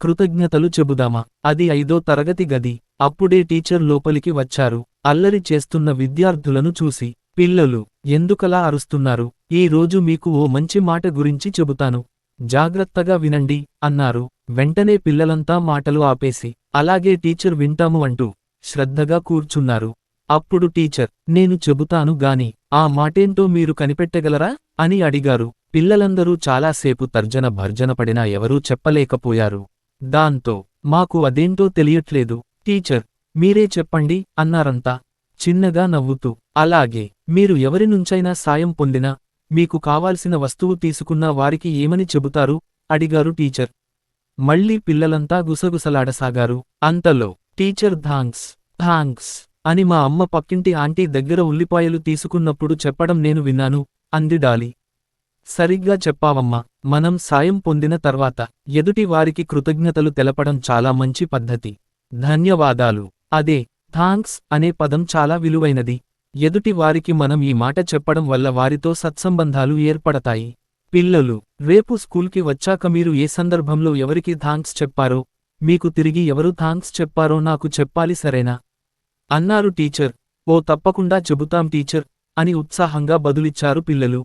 కృతజ్ఞతలు చెబుదామా? అది ఐదో తరగతి గది. అప్పుడే టీచర్ లోపలికి వచ్చారు. అల్లరి చేస్తున్న విద్యార్థులను చూసి పిల్లలు ఎందుకలా అరుస్తున్నారు? ఈ రోజు మీకు ఓ మంచి మాట గురించి చెబుతాను. జాగ్రత్తగా వినండి అన్నారు. వెంటనే పిల్లలంతా మాటలు ఆపేసి అలాగే టీచర్ వింటాము అంటూ శ్రద్ధగా కూర్చున్నారు. అప్పుడు టీచర్ నేను చెబుతాను గాని ఆ మాటేంటో మీరు కనిపెట్టగలరా? అని అడిగారు. పిల్లలందరూ చాలాసేపు తర్జన భర్జన పడినా ఎవరూ చెప్పలేకపోయారు. దాంతో మాకు అదేంటో తెలియట్లేదు టీచర్ మీరే చెప్పండి అన్నారంతా. చిన్నగా నవ్వుతూ అలాగే మీరు ఎవరి నుంచైనా సాయం పొందినా మీకు కావాల్సిన వస్తువు తీసుకున్న వారికి ఏమని చెబుతారు? అడిగారు టీచర్. మళ్ళీ పిల్లలంతా గుసగుసలాడసాగారు. అంతలో టీచర్ థాంక్స్ థాంక్స్ అని మా అమ్మ పక్కింటి ఆంటీ దగ్గర ఉల్లిపాయలు తీసుకున్నప్పుడు చెప్పడం నేను విన్నాను అంది డాలి. సరిగ్గా చెప్పావమ్మా మనం సాయం పొందిన తర్వాత ఎదుటి వారికి కృతజ్ఞతలు తెలపడం చాలా మంచి పద్ధతి. ధన్యవాదాలు. అదే థాంక్స్ అనే పదం చాలా విలువైనది. ఎదుటి వారికి మనం ఈ మాట చెప్పడం వల్ల వారితో సత్సంబంధాలు ఏర్పడతాయి. పిల్లలు రేపు స్కూల్కి వచ్చాక మీరు ఏ సందర్భంలో ఎవరికి థాంక్స్ చెప్పారో మీకు తిరిగి ఎవరు థాంక్స్ చెప్పారో నాకు చెప్పాలి సరేనా? అన్నారు టీచర్. ఓ తప్పకుండా చెబుతాం టీచర్ అని ఉత్సాహంగా బదులిచ్చారు పిల్లలు.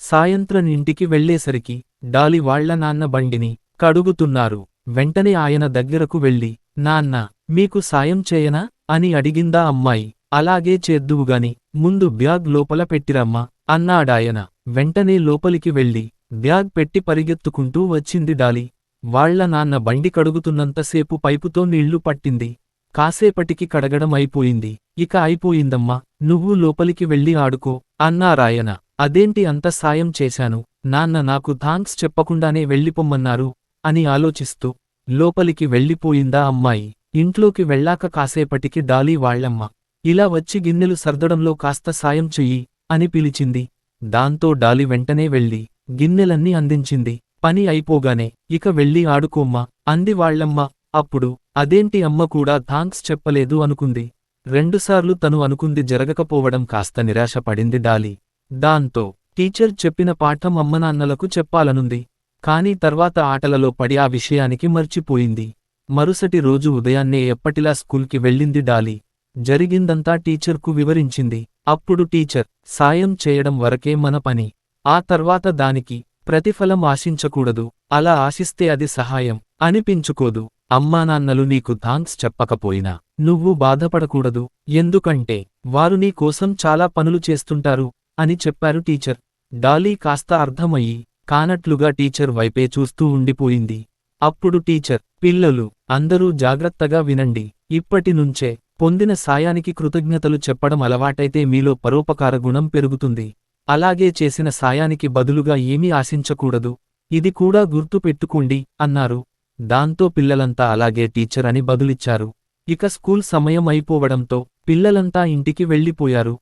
సాయంత్రం ఇంటికి వెళ్ళేసరికి డాలి వాళ్ళ నాన్న బండిని కడుగుతున్నారు. వెంటనే ఆయన దగ్గరకు వెళ్ళి నాన్న మీకు సాయం చేయనా? అని అడిగిందా అమ్మాయి. అలాగే చేద్దువుగాని ముందు బ్యాగ్ లోపల పెట్టిరమ్మా అన్నాడాయన. వెంటనే లోపలికి వెళ్ళి బ్యాగ్ పెట్టి పరిగెత్తుకుంటూ వచ్చింది డాలి. వాళ్ళ నాన్న బండి కడుగుతున్నంతసేపు పైపుతో నీళ్ళు పట్టింది. కాసేపటికి కడగడం అయిపోయింది ఇక అయిపోయిందమ్మా నువ్వు లోపలికి వెళ్ళి ఆడుకో అన్నారాయన. అదేంటి అంత సాయం చేశాను? నాన్న నాకు థాంక్స్ చెప్పకుండానే వెళ్ళిపొమ్మన్నారు అని ఆలోచిస్తూ లోపలికి వెళ్ళిపోయిందా అమ్మాయి? ఇంట్లోకి వెళ్ళాక కాసేపటికి డాలీ వాళ్ళమ్మ ఇలా వచ్చి గిన్నెలు సర్దడంలో కాస్త సాయం చెయ్యి అని పిలిచింది. దాంతో డాలి వెంటనే వెళ్ళి గిన్నెలన్నీ అందించింది. పని అయిపోగానే ఇక వెళ్ళి ఆడుకోమ్మా అంది వాళ్ళమ్మ. అప్పుడు అదేంటి అమ్మ కూడా థాంక్స్ చెప్పలేదు అనుకుంది. రెండుసార్లు తను అనుకుంది జరగకపోవడం కాస్త నిరాశపడింది డాలి. దాంతో టీచర్ చెప్పిన పాఠం అమ్మనాన్నలకు చెప్పాలనుంది. కానీ తర్వాత ఆటలలో పడి ఆ విషయానికి మర్చిపోయింది. మరుసటి రోజు ఉదయాన్నే ఎప్పటిలా స్కూల్కి వెళ్ళింది డాలి. జరిగిందంతా టీచర్కు వివరించింది. అప్పుడు టీచర్ సాయం చేయడం వరకే మన పని. ఆ తర్వాత దానికి ప్రతిఫలం ఆశించకూడదు. అలా ఆశిస్తే అది సహాయం. అనిపించుకోదు. అమ్మానాన్నలు నీకు థాంక్స్ చెప్పకపోయినా నువ్వు బాధపడకూడదు. ఎందుకంటే వారు నీ కోసం చాలా పనులు చేస్తుంటారు. అని చెప్పారు టీచర్. డాలీ కాస్త అర్థమయ్యి కానట్లుగా టీచర్ వైపే చూస్తూ ఉండిపోయింది. అప్పుడు టీచర్ పిల్లలు అందరూ జాగ్రత్తగా వినండి. ఇప్పటినుంచే పొందిన సాయానికి కృతజ్ఞతలు చెప్పడం అలవాటైతే మీలో పరోపకార గుణం పెరుగుతుంది. అలాగే చేసిన సాయానికి బదులుగా ఏమీ ఆశించకూడదు. ఇది కూడా గుర్తుపెట్టుకోండి అన్నారు. దాంతో పిల్లలంతా అలాగే టీచర్ అని బదులిచ్చారు. ఇక స్కూల్ సమయం అయిపోవడంతో పిల్లలంతా ఇంటికి వెళ్ళిపోయారు.